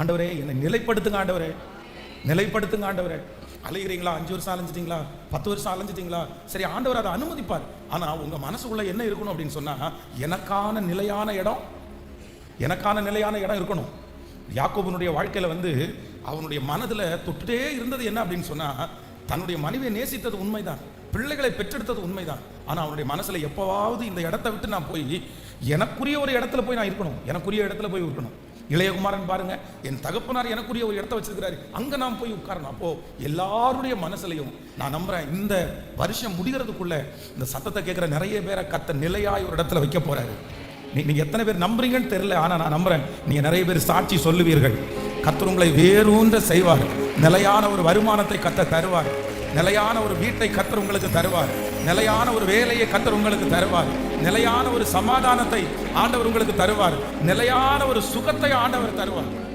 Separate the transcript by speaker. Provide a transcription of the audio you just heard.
Speaker 1: ஆண்டவரே என்னை நிலைப்படுத்துங்க ஆண்டவரே. நிலைப்படுத்துங்க ஆண்டவரே. அலைகிறீங்களா அஞ்சு வருஷம் அலைஞ்சிட்டீங்களா? பத்து வருஷம் அலைஞ்சிட்டீங்களா? சரி ஆண்டவர் அதை அனுமதிப்பார். ஆனால் உங்கள் மனசுக்குள்ள என்ன இருக்கணும் அப்படின்னு சொன்னால் எனக்கான நிலையான இடம் எனக்கான நிலையான இடம் இருக்கணும். யாக்கோபனுடைய வாழ்க்கையில் வந்து அவனுடைய மனதில் தொட்டுட்டே இருந்தது என்ன அப்படின்னு சொன்னால் தன்னுடைய மனைவியை நேசித்தது உண்மைதான். பிள்ளைகளை பெற்றெடுத்தது உண்மைதான். ஆனால் அவனுடைய மனசில் எப்போவாவது இந்த இடத்த விட்டு நான் போய் எனக்குரிய ஒரு இடத்துல போய் நான் இருக்கணும். எனக்குரிய இடத்துல போய் இருக்கணும். இளையகுமாரன் பாருங்க என் தகப்பனார் எனக்குரிய ஒரு இடத்த வச்சிருக்கிறாரு. அங்க நான் போய் உட்காரணும். அப்போ எல்லாருடைய மனசுலையும் நான் நம்புறேன் இந்த வருஷம் முடிகிறதுக்குள்ள இந்த சத்தத்தை கேட்கிற நிறைய பேரை கத்த நிலையாய் ஒரு இடத்துல வைக்க போறாரு. நீ நீங்க எத்தனை பேர் நம்புறீங்கன்னு தெரியல ஆனா நான் நம்புறேன். நீங்க நிறைய பேர் சாட்சி சொல்லுவீர்கள். கத்தர் உங்களை வேரூன்ற செய்வார். நிலையான ஒரு வருமானத்தை கத்த தருவார். நிலையான ஒரு வீட்டை கத்தர் உங்களுக்கு தருவார். நிலையான ஒரு வேலையை கத்தர் உங்களுக்கு தருவார். நிலையான ஒரு சமாதானத்தை ஆண்டவர் உங்களுக்கு தருவார். நிலையான ஒரு சுகத்தை ஆண்டவர் தருவார்.